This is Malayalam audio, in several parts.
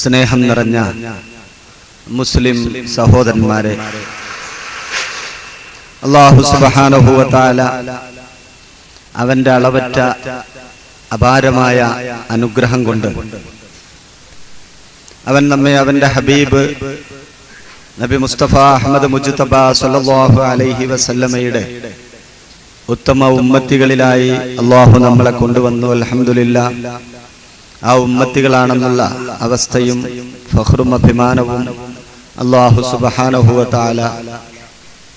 സ്നേഹം നിറഞ്ഞ മുസ്ലിം സഹോദരന്മാരെ. അള്ളാഹു സുബാനുഭൂവത്താല അവന്റെ അളവറ്റ അപാരമായ അനുഗ്രഹം കൊണ്ട് അവൻ നമ്മെ അവന്റെ ഹബീബ് നബി മുസ്തഫ അഹമ്മദ് മുജുത്തബ സല്ലല്ലാഹു അലൈഹി വസല്ലമയുടെ ഉത്തമ ഉമ്മത്തികളിലായി അള്ളാഹു നമ്മളെ കൊണ്ടുവന്നു. അൽഹംദുലില്ല ആ ഉമ്മത്തികളാണെന്നുള്ള അവസ്ഥയും ഫഹ്റും അഭിമാനവും അള്ളാഹു സുബഹാനഹുവ താല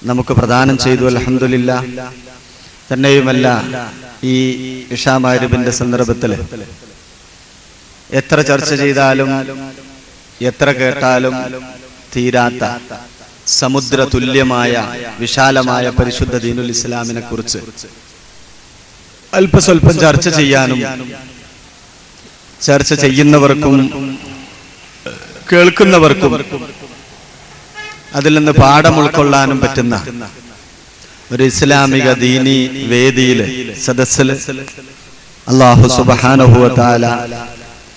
നമുക്ക് പ്രദാനം ചെയ്തു. അലഹമില്ല തന്നെയുമല്ല ഈ ഇഷാമാരിബിന്റെ സന്ദർഭത്തിൽ എത്ര ചർച്ച ചെയ്താലും എത്ര കേട്ടാലും തീരാത്ത സമുദ്ര തുല്യമായ വിശാലമായ പരിശുദ്ധ ദീനുൽ ഇസ്ലാമിനെ കുറിച്ച്. അല്പസ്വല്പം ചർച്ച ചെയ്യാനും ചർച്ച ചെയ്യുന്നവർക്കും കേൾക്കുന്നവർക്കും അതിൽ നിന്ന് പാഠം ഉൾക്കൊള്ളാനും പറ്റുന്ന ഒരു ഇസ്ലാമിക ദീനി വേദിയിൽ സദസ്സിൽ അള്ളാഹു സുബാനുഭവത്താല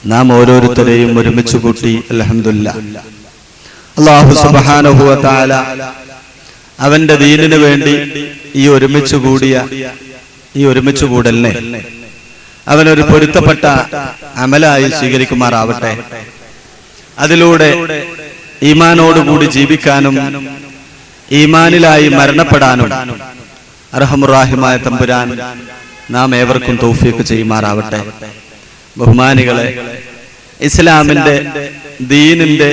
നാം ഓരോരുത്തരെയും ഒരുമിച്ച് കൂട്ടി അലഹമില്ല അള്ളാഹു സുബാനുഭവത്താല അവന്റെ ദീനിനു വേണ്ടി ഈ ഒരുമിച്ച് കൂടിയ ഈ ഒരുമിച്ച് കൂടലിനെ അവനൊരു പൊരുത്തപ്പെട്ട അമലായി സ്വീകരിക്കുമാറാവട്ടെ. അതിലൂടെ ഈമാനോടുകൂടി ജീവിക്കാനും ഈമാനിലായി മരണപ്പെടാനും അർഹമുറാഹിമായ തമ്പുരാൻ നാം ഏവർക്കും തൗഫീക്ക് ചെയ്യുമാറാവട്ടെ. ബഹുമാനികളെ ഇസ്ലാമിന്റെ ദീനിന്റെ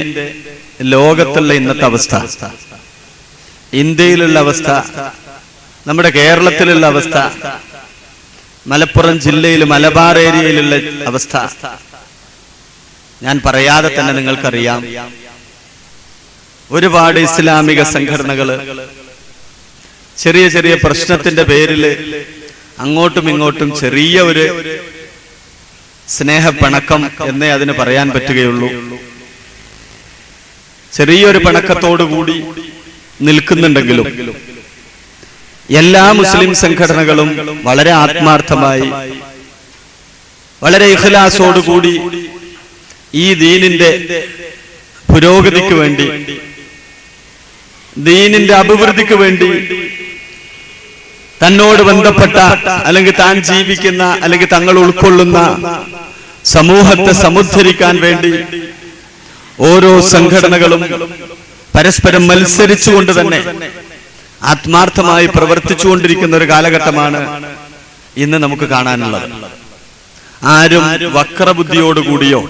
ലോകത്തുള്ള ഇന്നത്തെ അവസ്ഥ. ഇന്ത്യയിലുള്ള അവസ്ഥ നമ്മുടെ കേരളത്തിലുള്ള അവസ്ഥ മലപ്പുറം ജില്ലയിൽ മലബാർ ഏരിയയിലുള്ള അവസ്ഥ. ഞാൻ പറയാതെ തന്നെ നിങ്ങൾക്കറിയാം. ഒരുപാട് ഇസ്ലാമിക സംഘടനകൾ ചെറിയ ചെറിയ പ്രശ്നത്തിന്റെ പേരിൽ അങ്ങോട്ടും ഇങ്ങോട്ടും ചെറിയ ഒരു സ്നേഹപ്പിണക്കം എന്നേ അതിന് പറയാൻ പറ്റുകയുള്ളൂ. ചെറിയൊരു പിണക്കത്തോടുകൂടി നിൽക്കുന്നുണ്ടെങ്കിലും എല്ലാ മുസ്ലിം സംഘടനകളും വളരെ ആത്മാർത്ഥമായി വളരെ ഇഖലാസോടുകൂടി ഈ ദീനിന്റെ പുരോഗതിക്ക് വേണ്ടി ദീനിന്റെ അഭിവൃദ്ധിക്ക് വേണ്ടി തന്നോട് ബന്ധപ്പെട്ട അല്ലെങ്കിൽ താൻ ജീവിക്കുന്ന അല്ലെങ്കിൽ തങ്ങൾ ഉൾക്കൊള്ളുന്ന സമൂഹത്തെ സമുദ്ധരിക്കാൻ വേണ്ടി ഓരോ സംഘടനകളും പരസ്പരം മത്സരിച്ചുകൊണ്ട് തന്നെ ആത്മാർത്ഥമായി പ്രവർത്തിച്ചുകൊണ്ടിരിക്കുന്ന ഒരു കാലഘട്ടമാണ് ഇന്ന് നമുക്ക് കാണാനുള്ളത്. ആരും വക്രബുദ്ധിയോടുകൂടിയോ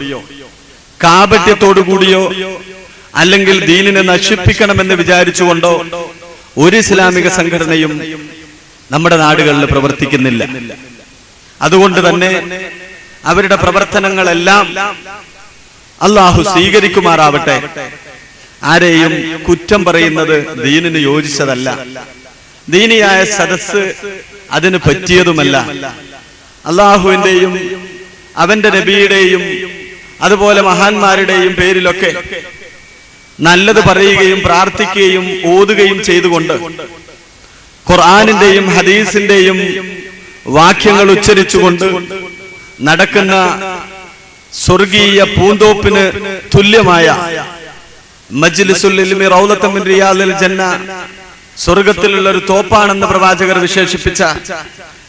കാപട്യത്തോടുകൂടിയോ അല്ലെങ്കിൽ ദീനിനെ നശിപ്പിക്കണമെന്ന് വിചാരിച്ചുകൊണ്ടോ ഒരു ഇസ്ലാമിക സംഘടനയും നമ്മുടെ നാടുകളിൽ പ്രവർത്തിക്കുന്നില്ല. അതുകൊണ്ട് തന്നെ അവരുടെ പ്രവർത്തനങ്ങളെല്ലാം അള്ളാഹു സ്വീകരിക്കുമാറാവട്ടെ. ആരെയും കുറ്റം പറയുന്നത് ദീനിന് യോജിച്ചതല്ല. ദീനിയായ സദസ് അതിന് പറ്റിയതുമല്ല. അള്ളാഹുവിന്റെയും അവന്റെ നബിയുടെയും അതുപോലെ മഹാന്മാരുടെയും പേരിലൊക്കെ നല്ലത് പറയുകയും പ്രാർത്ഥിക്കുകയും ഓതുകയും ചെയ്തുകൊണ്ട് ഖുർആാനിന്റെയും ഹദീസിന്റെയും വാക്യങ്ങൾ ഉച്ചരിച്ചുകൊണ്ട് നടക്കുന്ന സ്വർഗീയ പൂന്തോപ്പിന് തുല്യമായ സ്വർഗത്തിലുള്ള ഒരു തോപ്പാണെന്ന് പ്രവാചകർ വിശേഷിപ്പിച്ച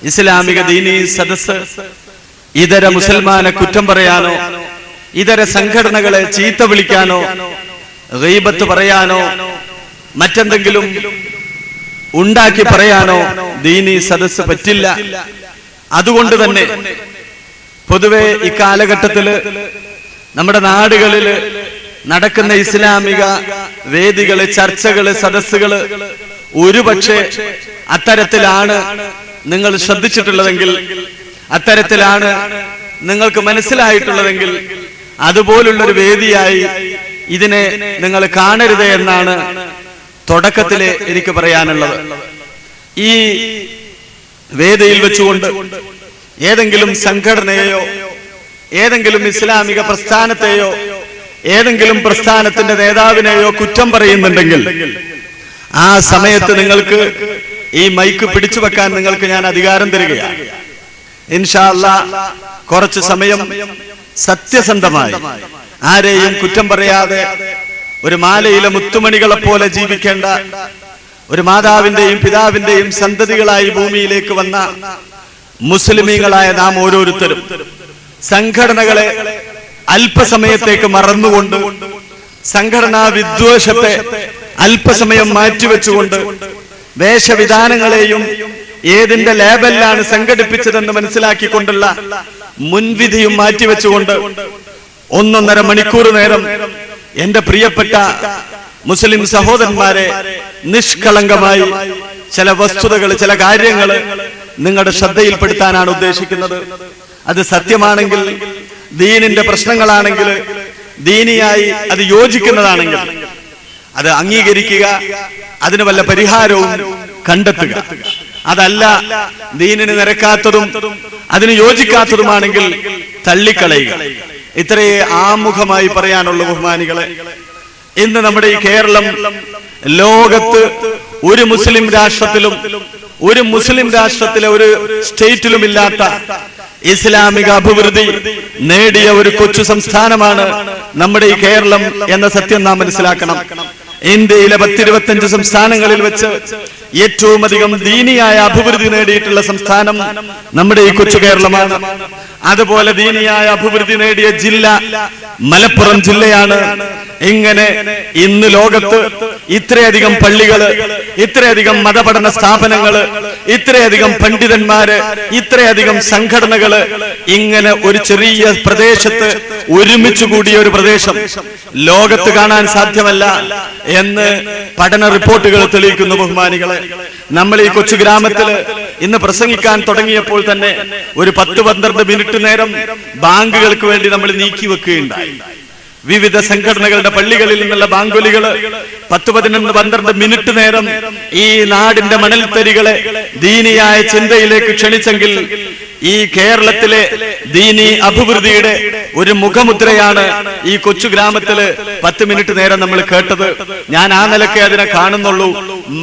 ഇസ്ലാമിക ദീനി സദസ് ഇതര മുസൽമാനെ കുറ്റം പറയാനോ ഇതര സംഘടനകളെ ചീത്ത വിളിക്കാനോ റീബത്ത് പറയാനോ മറ്റെന്തെങ്കിലും ഉണ്ടാക്കി പറയാനോ ദീനി സദസ് പറ്റില്ല. അതുകൊണ്ട് തന്നെ പൊതുവെ ഇക്കാലഘട്ടത്തിൽ നമ്മുടെ നാടുകളിൽ നടക്കുന്ന ഇസ്ലാമിക വേദികൾ ചർച്ചകൾ സദസ്സുകൾ ഒരുപക്ഷെ അത്തരത്തിലാണ് നിങ്ങൾ ശ്രദ്ധിച്ചിട്ടുള്ളതെങ്കിൽ അത്തരത്തിലാണ് നിങ്ങൾക്ക് മനസ്സിലായിട്ടുള്ളതെങ്കിൽ അതുപോലുള്ളൊരു വേദിയായി ഇതിനെ നിങ്ങൾ കാണരുത് എന്നാണ് തുടക്കത്തിൽ എനിക്ക് പറയാനുള്ളത്. ഈ വേദിയിൽ വെച്ചുകൊണ്ട് ഏതെങ്കിലും സംഘടനയെയോ ഏതെങ്കിലും ഇസ്ലാമിക പ്രസ്ഥാനത്തെയോ ഏതെങ്കിലും പ്രസ്ഥാനത്തിന്റെ നേതാവിനെയോ കുറ്റം പറയുന്നുണ്ടെങ്കിൽ ആ സമയത്ത് നിങ്ങൾക്ക് ഈ മൈക്ക് പിടിച്ചു വെക്കാൻ നിങ്ങൾക്ക് ഞാൻ അധികാരം തരികയാണ്. ഇൻഷാല്ല കുറച്ച് സമയം സത്യസന്ധമായി ആരെയും കുറ്റം പറയാതെ ഒരു മാലയിലെ മുത്തുമണികളെ പോലെ ജീവിക്കേണ്ട ഒരു മാതാവിന്റെയും പിതാവിന്റെയും സന്തതികളായി ഭൂമിയിലേക്ക് വന്ന മുസ്ലിമീങ്ങളായ നാം ഓരോരുത്തരും സംഘടനകളെ അല്പസമയത്തേക്ക് മറന്നുകൊണ്ട് സംഘടനാ വിദ്വേഷത്തെ അല്പസമയം മാറ്റിവെച്ചുകൊണ്ട് വേഷവിധാനങ്ങളെയും ഏതിന്റെ ലേബലിലാണ് സംഘടിപ്പിച്ചതെന്ന് മനസ്സിലാക്കിക്കൊണ്ടുള്ള മുൻവിധിയും മാറ്റിവെച്ചുകൊണ്ട് ഒന്നൊന്നര മണിക്കൂർ നേരം എന്റെ പ്രിയപ്പെട്ട മുസ്ലിം സഹോദരന്മാരെ നിഷ്കളങ്കമായി ചില വസ്തുതകൾ ചില കാര്യങ്ങൾ നിങ്ങളുടെ ശ്രദ്ധയിൽപ്പെടുത്താനാണ് ഉദ്ദേശിക്കുന്നത്. അത് സത്യമാണെങ്കിൽ ദീനിന്റെ പ്രശ്നങ്ങളാണെങ്കിൽ ദീനിയായി അത് യോജിക്കുന്നതാണെങ്കിൽ അത് അംഗീകരിക്കുക അതിന് വല്ല പരിഹാരവും കണ്ടെത്തുക. അതല്ല ദീനിന് നിരക്കാത്തതും അതിന് യോജിക്കാത്തതുമാണെങ്കിൽ തള്ളിക്കളയുക. ഇത്രയേ ആമുഖമായി പറയാനുള്ള ബഹുമാനികളെ. ഇന്ന് നമ്മുടെ ഈ കേരളം ലോകത്ത് ഒരു മുസ്ലിം രാഷ്ട്രത്തിലും ഒരു മുസ്ലിം രാഷ്ട്രത്തിലെ ഒരു സ്റ്റേറ്റിലും ഇല്ലാത്ത ഇസ്ലാമിക അഭിവൃദ്ധി നേടിയ ഒരു കൊച്ചു സംസ്ഥാനമാണ് നമ്മുടെ ഈ കേരളം എന്ന സത്യം നാം മനസ്സിലാക്കണം. ഇന്ത്യയിലെ പത്തിരുപത്തഞ്ച് സംസ്ഥാനങ്ങളിൽ വെച്ച് ഏറ്റവും അധികം ദീനിയായ അഭിവൃദ്ധി നേടിയിട്ടുള്ള സംസ്ഥാനം നമ്മുടെ ഈ കൊച്ചു കേരളമാണ്. അതുപോലെ ദീനിയായ അഭിവൃദ്ധി നേടിയ ജില്ല മലപ്പുറം ജില്ലയാണ്. ഇങ്ങനെ ഇന്ന് ലോകത്ത് ഇത്രയധികം പള്ളികൾ ഇത്രയധികം മതപഠന സ്ഥാപനങ്ങൾ ഇത്രയധികം പണ്ഡിതന്മാര് ഇത്രയധികം സംഘടനകൾ ഇങ്ങനെ ഒരു ചെറിയ പ്രദേശത്ത് ഒരുമിച്ച് കൂടിയ ഒരു പ്രദേശം. ലോകത്ത് കാണാൻ സാധ്യമല്ല എന്ന് പഠന റിപ്പോർട്ടുകൾ തെളിയിക്കുന്നു ബഹുമാനികളെ. നമ്മൾ ഈ കൊച്ചു ഗ്രാമത്തിൽ ഇന്ന് പ്രസംഗിക്കാൻ തുടങ്ങിയപ്പോൾ തന്നെ ഒരു പത്ത് പന്ത്രണ്ട് മിനിറ്റ് നേരം ബാങ്കുകൾക്ക് വേണ്ടി നമ്മൾ നീക്കി വെക്കുകയുണ്ടായി. വിവിധ സംഘടനകളുടെ പള്ളികളിൽ നിന്നുള്ള ബാങ്കുലികൾ പത്ത് പതിനൊന്ന് പന്ത്രണ്ട് മിനിറ്റ് നേരം ഈ നാടിന്റെ മണൽത്തരികളെ ദീനിയായ ചിന്തയിലേക്ക് ക്ഷണിച്ചെങ്കിൽ ഈ കേരളത്തിലെ ദീനി അഭിവൃദ്ധിയുടെ ഒരു മുഖമുദ്രയാണ് ഈ കൊച്ചു ഗ്രാമത്തിൽ പത്ത് മിനിറ്റ് നേരം നമ്മൾ കേട്ടത്. ഞാൻ ആ നിലയ്ക്ക് അതിനെ കാണുന്നുള്ളൂ.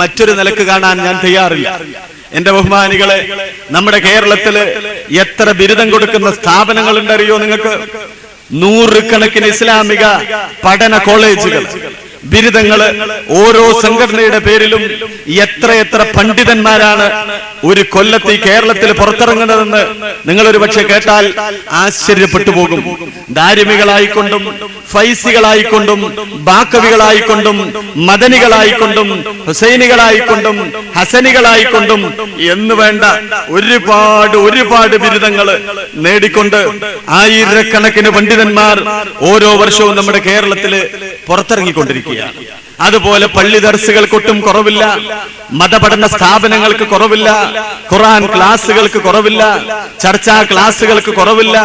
മറ്റൊരു നിലയ്ക്ക് കാണാൻ ഞാൻ തയ്യാറില്ല. എന്റെ ബഹുമാനികളെ നമ്മുടെ കേരളത്തിൽ എത്ര ബിരുദം കൊടുക്കുന്ന സ്ഥാപനങ്ങൾ ഉണ്ടറിയോ നിങ്ങൾക്ക്? നൂറുകണക്കിന് ഇസ്ലാമിക പഠന കോളേജുകൾ. ബിരുദങ്ങൾ ഓരോ സംഘടനയുടെ പേരിലും എത്ര എത്ര പണ്ഡിതന്മാരാണ് ഒരു കൊല്ലത്തി കേരളത്തിൽ പുറത്തിറങ്ങുന്നതെന്ന് നിങ്ങൾ ഒരു പക്ഷെ കേട്ടാൽ ആശ്ചര്യപ്പെട്ടു പോകും. ദാരിമികളായിക്കൊണ്ടും ഫൈസികളായിക്കൊണ്ടും ബാക്കവികളായിക്കൊണ്ടും മദനികളായിക്കൊണ്ടും ഹുസൈനികളായിക്കൊണ്ടും ഹസനികളായിക്കൊണ്ടും എന്ന് വേണ്ട ഒരുപാട് ഒരുപാട് ബിരുദങ്ങൾ നേടിക്കൊണ്ട് ആയിരക്കണക്കിന് പണ്ഡിതന്മാർ ഓരോ വർഷവും നമ്മുടെ കേരളത്തിൽ പുറത്തിറങ്ങിക്കൊണ്ടിരിക്കുകയാണ്. അതുപോലെ പള്ളി ദർസുകൾക്കൊട്ടും കുറവില്ല മതപഠന സ്ഥാപനങ്ങൾക്ക് കുറവില്ല ഖുറാൻ ക്ലാസ്സുകൾക്ക് കുറവില്ല ചർച്ചാ ക്ലാസ്സുകൾക്ക് കുറവില്ല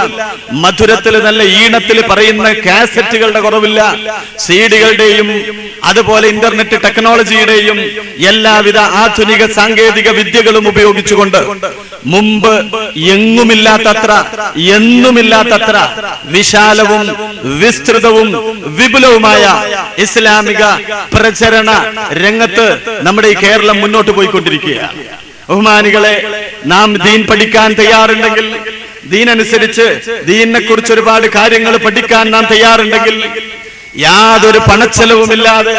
മധുരത്തിൽ നല്ല ഈണത്തിൽ പറയുന്ന കാസറ്റുകളുടെ കുറവില്ല സീഡികളുടെയും അതുപോലെ ഇന്റർനെറ്റ് ടെക്നോളജിയുടെയും എല്ലാവിധ ആധുനിക സാങ്കേതിക വിദ്യകളും ഉപയോഗിച്ചുകൊണ്ട് മുമ്പ് എങ്ങുമില്ലാത്തത്ര എന്നുമില്ലാത്തത്ര വിശാലവും വിസ്തൃതവും വിപുലവുമായ ഇസ്ലാമിക പ്രചരണ രംഗത്ത് നമ്മുടെ ഈ കേരളം മുന്നോട്ട് പോയിക്കൊണ്ടിരിക്കുകയാണ്. ബഹുമാനികളെ നാം ദീൻ പഠിക്കാൻ തയ്യാറുണ്ടെങ്കിൽ ദീനനുസരിച്ച് ദീനിനെ കുറിച്ച് ഒരുപാട് കാര്യങ്ങൾ പഠിക്കാൻ നാം തയ്യാറുണ്ടെങ്കിൽ യാതൊരു പണച്ചെലവുമില്ലാതെ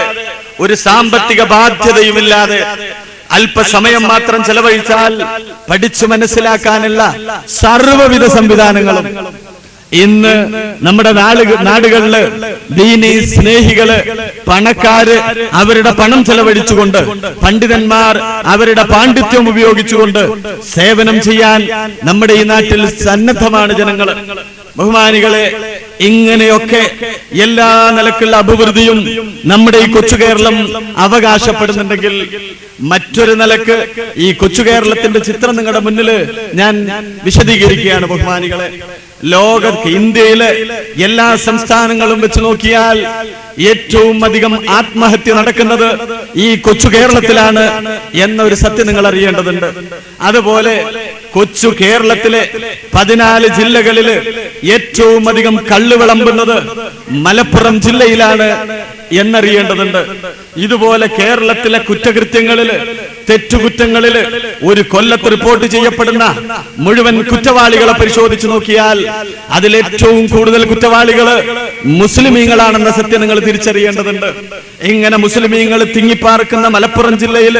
ഒരു സാമ്പത്തിക ബാധ്യതയുമില്ലാതെ അല്പസമയം മാത്രം ചെലവഴിച്ചാൽ പഠിച്ചു മനസ്സിലാക്കാനുള്ള സർവവിധ സംവിധാനങ്ങളും ഇന്ന് നമ്മുടെ നാടുക നാടുകളിൽ ദീനി സ്നേഹികൾ പണക്കാര് അവരുടെ പണം ചെലവഴിച്ചുകൊണ്ട് പണ്ഡിതന്മാർ അവരുടെ പാണ്ഡിത്യം ഉപയോഗിച്ചുകൊണ്ട് സേവനം ചെയ്യാൻ നമ്മുടെ ഈ നാട്ടിൽ സന്നദ്ധമാണ് ജനങ്ങൾ. ബഹുമാനികളെ ഇങ്ങനെയൊക്കെ എല്ലാ നിലക്കുള്ള അഭിവൃദ്ധിയും നമ്മുടെ ഈ കൊച്ചു കേരളം അവകാശപ്പെടുന്നുണ്ടെങ്കിൽ മറ്റൊരു നിലയ്ക്ക് ഈ കൊച്ചു കേരളത്തിന്റെ ചിത്രം നിങ്ങളുടെ മുന്നിൽ ഞാൻ വിശദീകരിക്കുകയാണ് ബഹുമാനികളെ. ലോക ഇന്ത്യയിലെ എല്ലാ സംസ്ഥാനങ്ങളും വെച്ച് നോക്കിയാൽ ഏറ്റവും അധികം ആത്മഹത്യ നടക്കുന്നത് ഈ കൊച്ചു കേരളത്തിലാണ് എന്നൊരു സത്യം നിങ്ങൾ അറിയേണ്ടതുണ്ട്. അതുപോലെ കൊച്ചു കേരളത്തിലെ പതിനാല് ജില്ലകളിൽ ഏറ്റവും അധികം കള്ളു വിളമ്പുന്നത് മലപ്പുറം ജില്ലയിലാണ്. എന്നറിയേണ്ടതുണ്ട്. ഇതുപോലെ കേരളത്തിലെ കുറ്റകൃത്യങ്ങളിൽ തെറ്റുകുറ്റങ്ങളിൽ ഒരു കൊല്ലത്ത് റിപ്പോർട്ട് ചെയ്യപ്പെടുന്ന മുഴുവൻ കുറ്റവാളികളെ പരിശോധിച്ചു നോക്കിയാൽ അതിൽ ഏറ്റവും കൂടുതൽ കുറ്റവാളികൾ മുസ്ലിമീങ്ങളാണെന്ന സത്യം നിങ്ങൾ തിരിച്ചറിയേണ്ടതുണ്ട്. ഇങ്ങനെ മുസ്ലിമീങ്ങൾ തിങ്ങിപ്പാർക്കുന്ന മലപ്പുറം ജില്ലയിൽ